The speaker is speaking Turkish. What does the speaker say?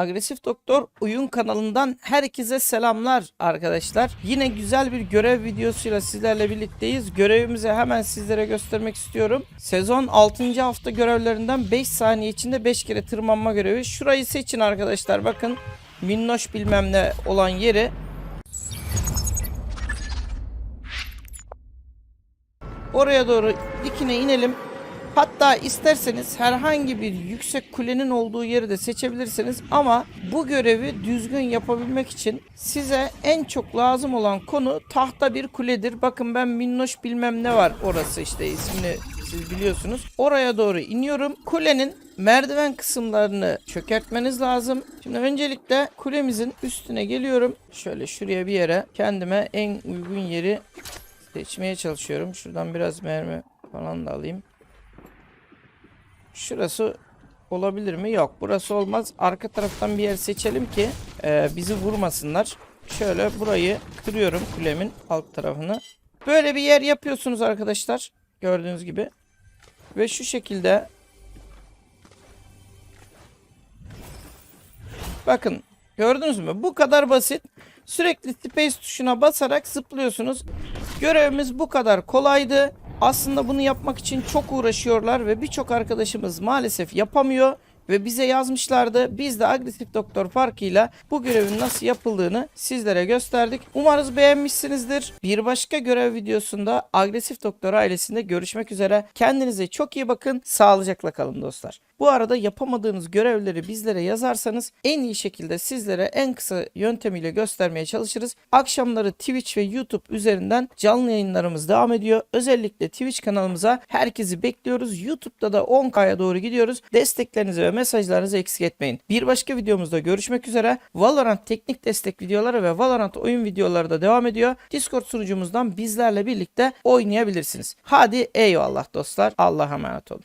Agresif Doktor Oyun kanalından herkese selamlar arkadaşlar. Yine güzel bir görev videosuyla sizlerle birlikteyiz. Görevimizi hemen sizlere göstermek istiyorum. Sezon 6. hafta görevlerinden 5 saniye içinde 5 kere tırmanma görevi. Şurayı seçin arkadaşlar bakın. Minnoş bilmem ne olan yeri Oraya doğru dikine inelim. Hatta isterseniz herhangi bir yüksek kulenin olduğu yeri de seçebilirsiniz ama bu görevi düzgün yapabilmek için size en çok lazım olan konu tahta bir kuledir. Bakın ben minnoş bilmem ne var orası işte ismini siz biliyorsunuz. Oraya doğru iniyorum. Kulenin merdiven kısımlarını çökertmeniz lazım. Şimdi öncelikle kulemizin üstüne geliyorum. Şöyle şuraya bir yere kendime en uygun yeri seçmeye çalışıyorum. Şuradan biraz mermi falan da alayım. Şurası olabilir mi? Yok. Burası olmaz. Arka taraftan bir yer seçelim ki e, bizi vurmasınlar. Şöyle burayı kırıyorum kulemin alt tarafını. Böyle bir yer yapıyorsunuz arkadaşlar. Gördüğünüz gibi. Ve şu şekilde Bakın gördünüz mü? Bu kadar basit. Sürekli space tuşuna basarak zıplıyorsunuz. Görevimiz bu kadar kolaydı. Aslında bunu yapmak için çok uğraşıyorlar ve birçok arkadaşımız maalesef yapamıyor ve bize yazmışlardı. Biz de agresif doktor farkıyla bu görevin nasıl yapıldığını sizlere gösterdik. Umarız beğenmişsinizdir. Bir başka görev videosunda agresif doktor ailesinde görüşmek üzere. Kendinize çok iyi bakın. Sağlıcakla kalın dostlar. Bu arada yapamadığınız görevleri bizlere yazarsanız en iyi şekilde sizlere en kısa yöntemiyle göstermeye çalışırız. Akşamları Twitch ve YouTube üzerinden canlı yayınlarımız devam ediyor. Özellikle Twitch kanalımıza herkesi bekliyoruz. YouTube'da da 10K'ya doğru gidiyoruz. Desteklerinizi ve mesajlarınızı eksik etmeyin. Bir başka videomuzda görüşmek üzere. Valorant teknik destek videoları ve Valorant oyun videoları da devam ediyor. Discord sunucumuzdan bizlerle birlikte oynayabilirsiniz. Hadi eyvallah dostlar. Allah'a emanet olun.